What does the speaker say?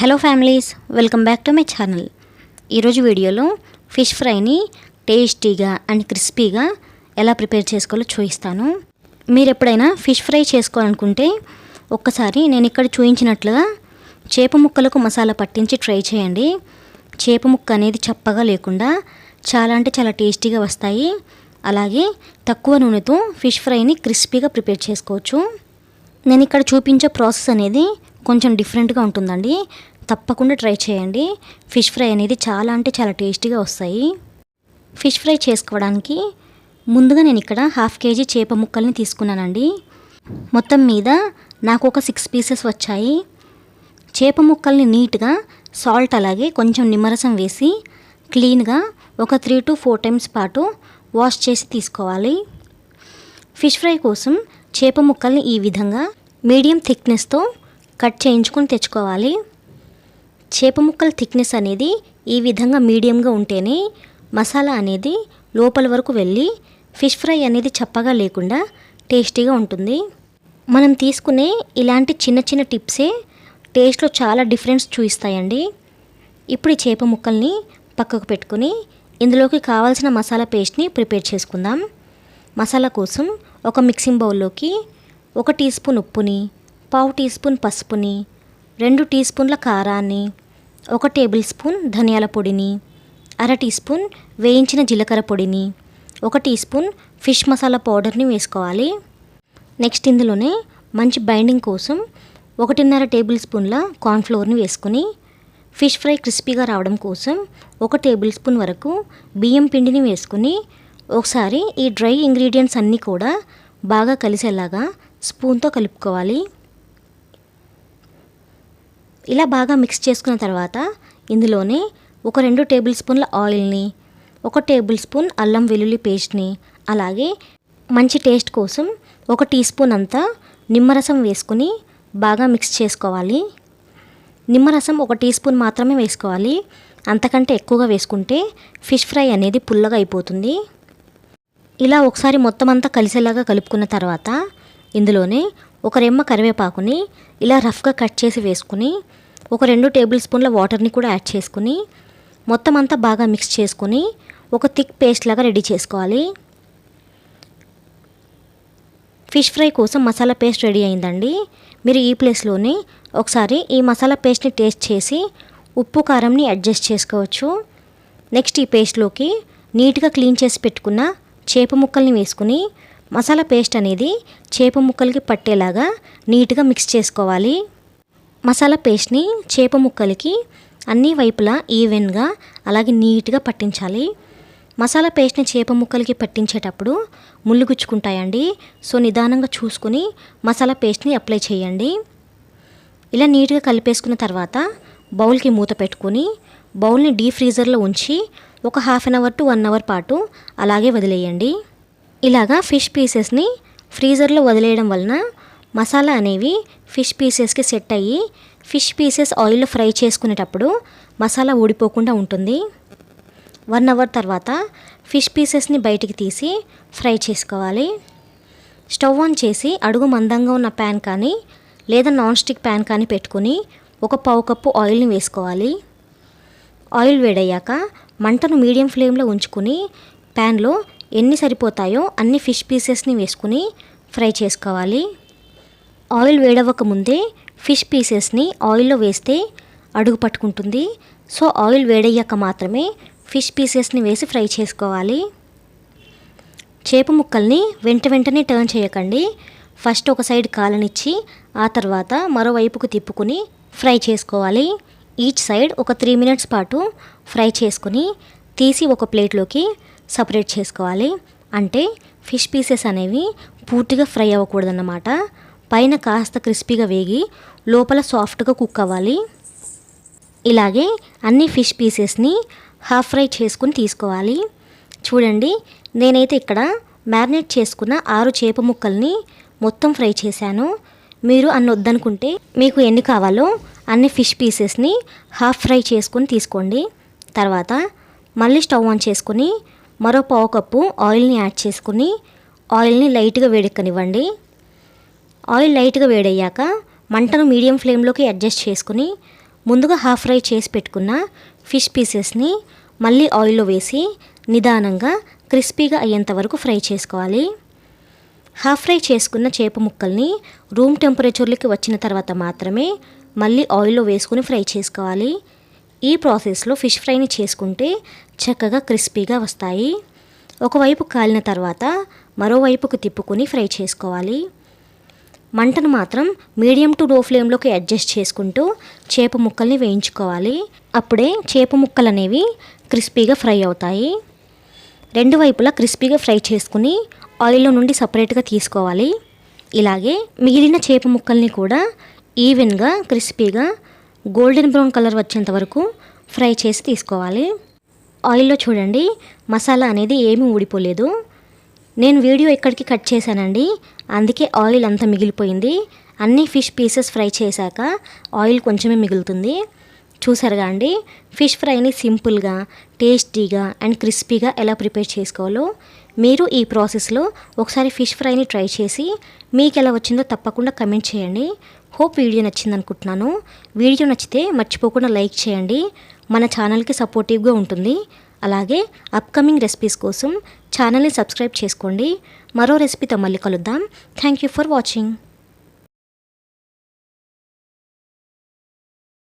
Hello families welcome back to my channel. ఈరోజు వీడియోలో fish ఫ్రైని టేస్టీగా అండ్ క్రిస్పీగా ఎలా ప్రిపేర్ చేసుకోవాలో చూపిస్తాను. మీరు ఎప్పుడైనా ఫిష్ ఫ్రై చేసుకోవాలనుకుంటే ఒక్కసారి నేను ఇక్కడ చూపించినట్లుగా చేప ముక్కలకు మసాలా పట్టించి ట్రై చేయండి. చేప ముక్క అనేది చప్పగా లేకుండా చాలా అంటే చాలా టేస్టీగా వస్తాయి. అలాగే తక్కువ నూనెతో ఫిష్ ఫ్రైని క్రిస్పీగా ప్రిపేర్ చేసుకోవచ్చు. నేను ఇక్కడ చూపించే ప్రాసెస్ అనేది కొంచెం డిఫరెంట్గా ఉంటుందండి. తప్పకుండా ట్రై చేయండి. ఫిష్ ఫ్రై అనేది చాలా అంటే చాలా టేస్టీగా వస్తాయి. ఫిష్ ఫ్రై చేసుకోవడానికి ముందుగా నేను ఇక్కడ హాఫ్ కేజీ చేప ముక్కల్ని తీసుకున్నానండి. మొత్తం మీద నాకు ఒక సిక్స్ పీసెస్ వచ్చాయి. చేప ముక్కల్ని నీట్గా సాల్ట్ అలాగే కొంచెం నిమ్మరసం వేసి క్లీన్గా ఒక త్రీ టు ఫోర్ టైమ్స్ పాటు వాష్ చేసి తీసుకోవాలి. ఫిష్ ఫ్రై కోసం చేప ముక్కల్ని ఈ విధంగా మీడియం థిక్నెస్తో కట్ చేయించుకొని తెచ్చుకోవాలి. చేప ముక్కల థిక్నెస్ అనేది ఈ విధంగా మీడియంగా ఉంటేనే మసాలా అనేది లోపల వరకు వెళ్ళి ఫిష్ ఫ్రై అనేది చప్పగా లేకుండా టేస్టీగా ఉంటుంది. మనం తీసుకునే ఇలాంటి చిన్న చిన్న టిప్సే టేస్ట్లో చాలా డిఫరెన్స్ చూపిస్తాయండి. ఇప్పుడు ఈ చేప ముక్కల్ని పక్కకు పెట్టుకుని ఇందులోకి కావాల్సిన మసాలా పేస్ట్ని ప్రిపేర్ చేసుకుందాం. మసాలా కోసం ఒక మిక్సింగ్ బౌల్లోకి ఒక టీ స్పూన్ ఉప్పుని పావు టీ స్పూన్ పసుపుని రెండు టీ స్పూన్ల కారాన్ని ఒక టేబుల్ స్పూన్ ధనియాల పొడిని అర టీ స్పూన్ వేయించిన జీలకర్ర పొడిని ఒక టీ స్పూన్ ఫిష్ మసాలా పౌడర్ని వేసుకోవాలి. నెక్స్ట్ ఇందులోనే మంచి బైండింగ్ కోసం ఒకటిన్నర టేబుల్ స్పూన్ల కార్న్ఫ్లోర్ని వేసుకుని ఫిష్ ఫ్రై క్రిస్పీగా రావడం కోసం ఒక టేబుల్ స్పూన్ వరకు బియ్యం పిండిని వేసుకుని ఒకసారి ఈ డ్రై ఇంగ్రీడియంట్స్ అన్నీ కూడా బాగా కలిసేలాగా స్పూన్తో కలుపుకోవాలి. ఇలా బాగా మిక్స్ చేసుకున్న తర్వాత ఇందులోనే ఒక రెండు టేబుల్ స్పూన్ల ఆయిల్ని ఒక టేబుల్ స్పూన్ అల్లం వెల్లుల్లి పేస్ట్ని అలాగే మంచి టేస్ట్ కోసం ఒక టీ స్పూన్ అంతా నిమ్మరసం వేసుకుని బాగా మిక్స్ చేసుకోవాలి. నిమ్మరసం ఒక టీ స్పూన్ మాత్రమే వేసుకోవాలి. అంతకంటే ఎక్కువగా వేసుకుంటే ఫిష్ ఫ్రై అనేది పుల్లగా అయిపోతుంది. ఇలా ఒకసారి మొత్తం అంతా కలిసేలాగా కలుపుకున్న తర్వాత ఇందులోనే ఒక రెమ్మ కరివేపాకుని ఇలా రఫ్గా కట్ చేసి వేసుకుని ఒక రెండు టేబుల్ స్పూన్ల వాటర్ని కూడా యాడ్ చేసుకుని మొత్తం అంతా బాగా మిక్స్ చేసుకుని ఒక థిక్ పేస్ట్ లాగా రెడీ చేసుకోవాలి. ఫిష్ ఫ్రై కోసం మసాలా పేస్ట్ రెడీ అయిందండి. మీరు ఈ ప్లేస్లోనే ఒకసారి ఈ మసాలా పేస్ట్ని టేస్ట్ చేసి ఉప్పు కారంని అడ్జస్ట్ చేసుకోవచ్చు. నెక్స్ట్ ఈ పేస్ట్లోకి నీట్గా క్లీన్ చేసి పెట్టుకున్న చేప ముక్కల్ని వేసుకుని మసాలా పేస్ట్ అనేది చేప ముక్కలకి పట్టేలాగా నీట్గా మిక్స్ చేసుకోవాలి. మసాలా పేస్ట్ని చేప ముక్కలకి అన్ని వైపులా ఈవెన్గా అలాగే నీట్గా పట్టించాలి. మసాలా పేస్ట్ని చేప ముక్కలకి పట్టించేటప్పుడు ముళ్ళు గుచ్చుకుంటాయండి. సో నిదానంగా చూసుకుని మసాలా పేస్ట్ని అప్లై చేయండి. ఇలా నీట్గా కలిపేసుకున్న తర్వాత బౌల్కి మూత పెట్టుకుని బౌల్ని డీప్ ఫ్రీజర్లో ఉంచి ఒక half an hour to one hour పాటు అలాగే వదిలేయండి. ఇలాగా ఫిష్ పీసెస్ని ఫ్రీజర్లో వదిలేయడం వలన మసాలా అనేవి ఫిష్ పీసెస్కి సెట్ అయ్యి ఫిష్ పీసెస్ ఆయిల్లో ఫ్రై చేసుకునేటప్పుడు మసాలా ఊడిపోకుండా ఉంటుంది. వన్ అవర్ తర్వాత ఫిష్ పీసెస్ని బయటికి తీసి ఫ్రై చేసుకోవాలి. స్టవ్ ఆన్ చేసి అడుగు మందంగా ఉన్న ప్యాన్ కానీ లేదా నాన్ స్టిక్ ప్యాన్ కానీ పెట్టుకుని ఒక పావు కప్పు ఆయిల్ని వేసుకోవాలి. ఆయిల్ వేడయ్యాక మంటను మీడియం ఫ్లేమ్లో ఉంచుకుని ప్యాన్లో ఎన్ని సరిపోతాయో అన్ని ఫిష్ పీసెస్ని వేసుకుని ఫ్రై చేసుకోవాలి. ఆయిల్ వేడవ్వక ముందే ఫిష్ పీసెస్ని ఆయిల్లో వేస్తే అడుగు పట్టుకుంటుంది. సో ఆయిల్ వేడయ్యాక మాత్రమే ఫిష్ పీసెస్ని వేసి ఫ్రై చేసుకోవాలి. చేప ముక్కల్ని వెంట వెంటనే టర్న్ చేయకండి. ఫస్ట్ ఒక సైడ్ కాలనిచ్చి ఆ తర్వాత మరోవైపుకు తిప్పుకుని ఫ్రై చేసుకోవాలి. ఈచ్ సైడ్ ఒక త్రీ మినిట్స్ పాటు ఫ్రై చేసుకుని తీసి ఒక ప్లేట్లోకి సపరేట్ చేసుకోవాలి. అంటే ఫిష్ పీసెస్ అనేవి పూర్తిగా ఫ్రై అవ్వకూడదన్నమాట. పైన కాస్త క్రిస్పీగా వేగి లోపల సాఫ్ట్గా కుక్ అవ్వాలి. ఇలాగే అన్ని ఫిష్ పీసెస్ని హాఫ్ ఫ్రై చేసుకుని తీసుకోవాలి. చూడండి నేనైతే ఇక్కడ మ్యారినేట్ చేసుకున్న ఆరు చేప ముక్కల్ని మొత్తం ఫ్రై చేశాను. మీరు అన్ని వద్దనుకుంటే మీకు ఎన్ని కావాలో అన్ని ఫిష్ పీసెస్ని హాఫ్ ఫ్రై చేసుకొని తీసుకోండి. తర్వాత మళ్ళీ స్టవ్ ఆన్ చేసుకుని మరో పావు కప్పు ఆయిల్ని యాడ్ చేసుకుని ఆయిల్ని లైట్గా వేడెక్కనివ్వండి. ఆయిల్ లైట్గా వేడయ్యాక మంటను మీడియం ఫ్లేమ్లోకి అడ్జస్ట్ చేసుకుని ముందుగా హాఫ్ ఫ్రై చేసి పెట్టుకున్న ఫిష్ పీసెస్ని మళ్ళీ ఆయిల్లో వేసి నిదానంగా క్రిస్పీగా అయ్యేంత వరకు ఫ్రై చేసుకోవాలి. హాఫ్ ఫ్రై చేసుకున్న చేప ముక్కల్ని రూమ్ టెంపరేచర్లోకి వచ్చిన తర్వాత మాత్రమే మళ్ళీ ఆయిల్లో వేసుకుని ఫ్రై చేసుకోవాలి. ఈ ప్రాసెస్లో ఫిష్ ఫ్రైని చేసుకుంటే చక్కగా క్రిస్పీగా వస్తాయి. ఒకవైపు కాలిన తర్వాత మరోవైపుకు తిప్పుకొని ఫ్రై చేసుకోవాలి. మంటను మాత్రం మీడియం టు లో ఫ్లేమ్లోకి అడ్జస్ట్ చేసుకుంటూ చేప ముక్కల్ని వేయించుకోవాలి. అప్పుడే చేప ముక్కలు అనేవి క్రిస్పీగా ఫ్రై అవుతాయి. రెండు వైపులా క్రిస్పీగా ఫ్రై చేసుకుని ఆయిల్లో నుండి సపరేట్గా తీసుకోవాలి. ఇలాగే మిగిలిన చేప ముక్కల్ని కూడా ఈవెన్గా క్రిస్పీగా గోల్డెన్ బ్రౌన్ కలర్ వచ్చేంత వరకు ఫ్రై చేసి తీసుకోవాలి. ఆయిల్లో చూడండి మసాలా అనేది ఏమీ ఊడిపోలేదు. నేను వీడియో ఇక్కడికి కట్ చేశానండి అందుకే ఆయిల్ అంతా మిగిలిపోయింది. అన్ని ఫిష్ పీసెస్ ఫ్రై చేశాక ఆయిల్ కొంచెమే మిగులుతుంది. చూసారుగా అండి ఫిష్ ఫ్రైని సింపుల్గా టేస్టీగా అండ్ క్రిస్పీగా ఎలా ప్రిపేర్ చేసుకోవాలో మీరు ఈ ప్రాసెస్లో ఒకసారి ఫిష్ ఫ్రైని ట్రై చేసి మీకు ఎలా వచ్చిందో తప్పకుండా కమెంట్ చేయండి. హోప్ వీడియో నచ్చింది అనుకుంటున్నాను వీడియో నచ్చితే మర్చిపోకుండా లైక్ చేయండి. మన ఛానల్కి సపోర్టివ్గా ఉంటుంది. అలాగే అప్కమింగ్ రెసిపీస్ కోసం ఛానల్ని సబ్స్క్రైబ్ చేసుకోండి. మరో రెసిపీతో మళ్ళీ కలుద్దాం. Thank you for watching.